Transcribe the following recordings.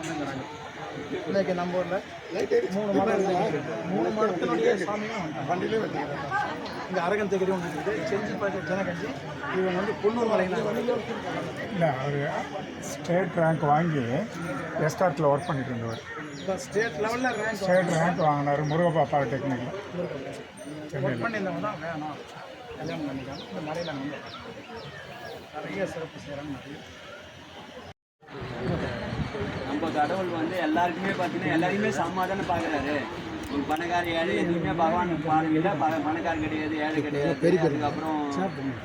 வந்துங்கிறாங்க இன்னைக்கு நம்ம ஊரில் மூணு மடம். மூணு மடத்தினுடைய சாமியும் வண்டியிலே வச்சுக்கிறாங்க இங்கே அரகன் தெகரி ஒன்று இருக்குது. செஞ்சிப்பேட்டை ஜனகஞ்சி. இவங்க வந்து பொன்னூர் மலையில் இல்லை அவர் ஸ்டேட் ரேங்க் வாங்கி எஸ்கார்ட்டில் ஒர்க் பண்ணிட்டு இருந்தவர். ஸ்டேட் லெவலில் ரேங்க் ஸ்டேட் ரேங்க் வாங்கினார். முருகப்பா பாலிடெக்னிக்கில் ஒர்க் பண்ணியிருந்தவங்க தான் வேணும். கல்யாணம் பண்ணிக்கலாம் இந்த மலையில் வந்து நிறைய சிறப்பு செய்கிறாங்க நிறைய கடவுள் வந்து எல்லாருக்குமே பார்த்தீங்கன்னா எல்லாரையுமே சமாதானம் பார்க்குறாரு. ஒரு பணக்கார ஏழை எதுவுமே பகவான் ப பணக்கார கிடையாது ஏழை கிடையாது. அதுக்கப்புறம்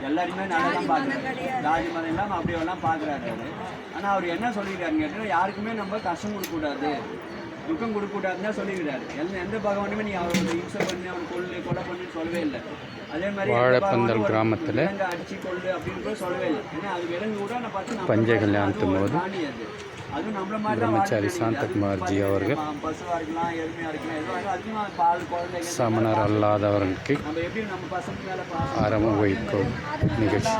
எல்லாருமே நல்லா தான் பார்க்குறாரு. ஜாதி மதம் இல்லாமல் அப்படி எல்லாம் பார்க்குறாரு அவர். ஆனால் அவர் என்ன சொல்லிக்கிறாருன்னு கேட்டால் யாருக்குமே நம்ம கஷ்டம் கொடுக்கக்கூடாது. துக்கம் கொடுக்கக்கூடாதுன்னு தான் சொல்லிக்கிறாரு. எந்த எந்த பகவானுமே நீ அவரோட இம்சை பண்ணி அவனை கொள்ளு கொலை பண்ணி சொல்லவே இல்லை. அதே மாதிரி வாழைப்பந்தல் கிராமத்துல அடிச்சு கொள்ளு அப்படின்னு கூட சொல்லவே இல்லை. ஏன்னா அது விலங்கு கூட நான் பார்த்து பஞ்ச போது அது. அதுவும் நம்மள மாதிரி தான் பிரம்மச்சாரி வாழ்க்கை சாந்தகுமார் ஜி அவர்கள். சமணர் அல்லாதவர்களுக்கு நம்ம எப்படி நம்ம பசங்க மேல பாசம் அறம் வைக்கும் நிகழ்ச்சி.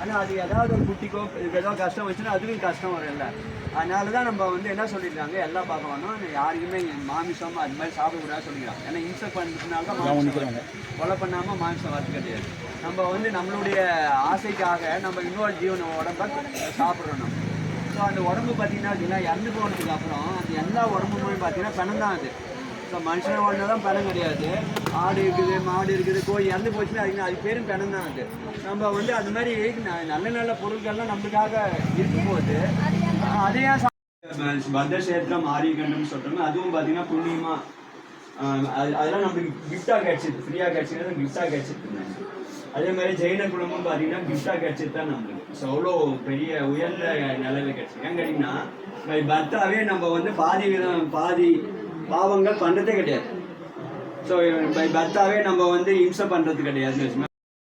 ஆனால் அது ஏதாவது ஒரு குட்டிக்கோ இதுக்கு ஏதோ கஷ்டம் வச்சுன்னா அதுக்கும் கஷ்டம் வரும்ல அதனால தான் நம்ம வந்து என்ன சொல்லியிருக்காங்க? எல்லா பகவானும் யாருக்குமே மாமிசம் அது மாதிரி சாப்பிடக்கூடாது சொல்லிக்கிறாங்க. ஏன்னா இன்செக்ட் பண்ணுறதுனால தான் மாமிசம். கொலை பண்ணாமல் மாமிசம் வரது கிடையாது நம்ம வந்து நம்மளுடைய ஆசைக்காக நம்ம இன்னொரு ஜீவன உடம்ப சாப்பிட்றோம் நம்ம ஸோ அந்த உடம்பு பார்த்தீங்கன்னா அப்படின்னா இறந்து போனதுக்கு அப்புறம் அந்த எல்லா உடம்புமே பார்த்தீங்கன்னா பணம் தான் அது. ஸோ மனுஷனை ஒன்று தான் பணம் கிடையாது. ஆடு இருக்குது மாடு இருக்குது கோழி இறந்து போச்சுன்னா அதுக்கு அது பேரும் பணம் தான் அது. நம்ம வந்து அது மாதிரி நல்ல நல்ல பொருட்கள்லாம் நம்மளுக்காக இருக்கும்போது அதையே பத்த ஏன் சா- பத்ரசேத்திரம் ஆரியகண்டம் சொல்கிறோம் அதுவும் பார்த்தீங்கன்னா புண்ணியமாக அதெல்லாம் நம்மளுக்கு கிஃப்டாக கிடச்சிது ஃப்ரீயாக கிடச்சிது கிஃப்டாக கிடச்சிது அதே மாதிரி ஜெயின குடும்பம் பார்த்தீங்கன்னா கிஃப்டாக கிடச்சிது தான் நம்மளுக்கு. ஸோ அவ்வளோ பெரிய உயர்ந்த நிலையில கிடச்சிது ஏன் கேட்டிங்கன்னா பை பர்த்தாவே நம்ம வந்து பாதி விதம் பாதி பாவங்கள் பண்ணுறதே கிடையாது. ஸோ பை பர்த்தாவே நம்ம வந்து இம்சை பண்ணுறது கிடையாதுன்னு வச்சுக்கோங்க